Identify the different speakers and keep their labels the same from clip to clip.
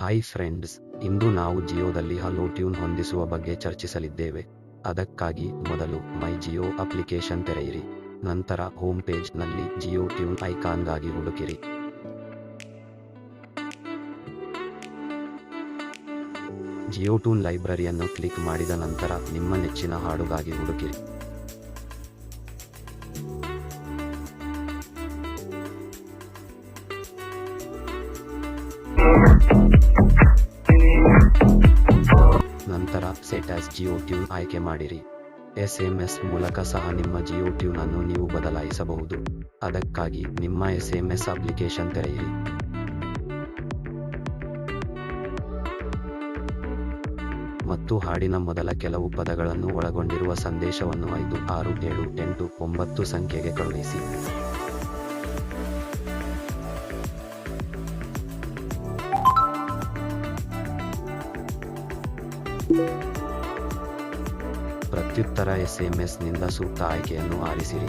Speaker 1: Hi friends ಇಂದು ನಾವು ಜಿಯೋದಲ್ಲಿ hello tune ಹೊಂದಿಸುವ ಬಗ್ಗೆ ಚರ್ಚಿಸಲಿದ್ದೇವೆ. ಅದಕ್ಕಾಗಿ ಮೊದಲು ಮೈ ಜಿಯೋ ಅಪ್ಲಿಕೇಶನ್ ತೆರೆಯಿರಿ. ನಂತರ ಹೋಮ್ ಪೇಜ್ನಲ್ಲಿ ಜಿಯೋ ಟ್ಯೂನ್ ಐಕಾನ್ಗಾಗಿ ಹುಡುಕಿರಿ. ಜಿಯೋ ಟ್ಯೂನ್ ಲೈಬ್ರರಿಯನ್ನು ಕ್ಲಿಕ್ ಮಾಡಿದ ನಂತರ ನಿಮ್ಮ ನೆಚ್ಚಿನ ಹಾಡುಗಾಗಿ ಹುಡುಕಿರಿ. ಸೆಟ್ ಜಿಯೋ ಟ್ಯೂನ್ ಆಯ್ಕೆ ಮಾಡಿರಿ. ಎಸ್ ಎಂ ಎಸ್ ಮೂಲಕ ಸಹ ನಿಮ್ಮ ಜಿಯೋ ಟ್ಯೂನ್ ಅನ್ನು ನೀವು ಬದಲಾಯಿಸಬಹುದು. ಅದಕ್ಕಾಗಿ ನಿಮ್ಮ ಎಸ್ ಎಂ ಎಸ್ ಅಪ್ಲಿಕೇಶನ್ ತೆರೆಯಿರಿ. ಮತ್ತು ಹಾಡಿನ ಮೊದಲ ಕೆಲವು ಪದಗಳನ್ನು ಒಳಗೊಂಡಿರುವ ಸಂದೇಶವನ್ನು ಐದು, ಆರು, ಏಳು, ಎಂಟು, ಒಂಬತ್ತು ಸಂಖ್ಯೆಗೆ ಕಳುಹಿಸಿ. ಪ್ರತ್ಯುತ್ತರ ಎಸ್ಎಂಎಸ್ನಿಂದ ಸೂಕ್ತ ಆಯ್ಕೆಯನ್ನು ಆರಿಸಿರಿ.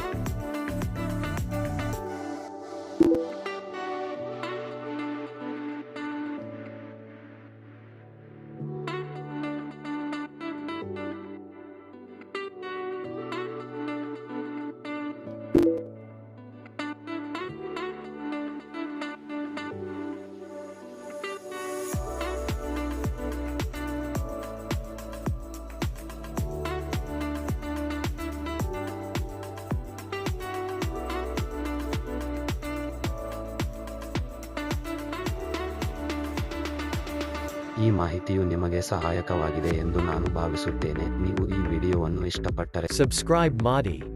Speaker 1: ಈ ಮಾಹಿತಿಯು ನಿಮಗೆ ಸಹಾಯಕವಾಗಿದೆ ಎಂದು ನಾನು ಭಾವಿಸುತ್ತೇನೆ ನೀವು ಈ ವಿಡಿಯೋವನ್ನು ಇಷ್ಟಪಟ್ಟರೆ
Speaker 2: ಸಬ್ಸ್ಕ್ರೈಬ್ Madi.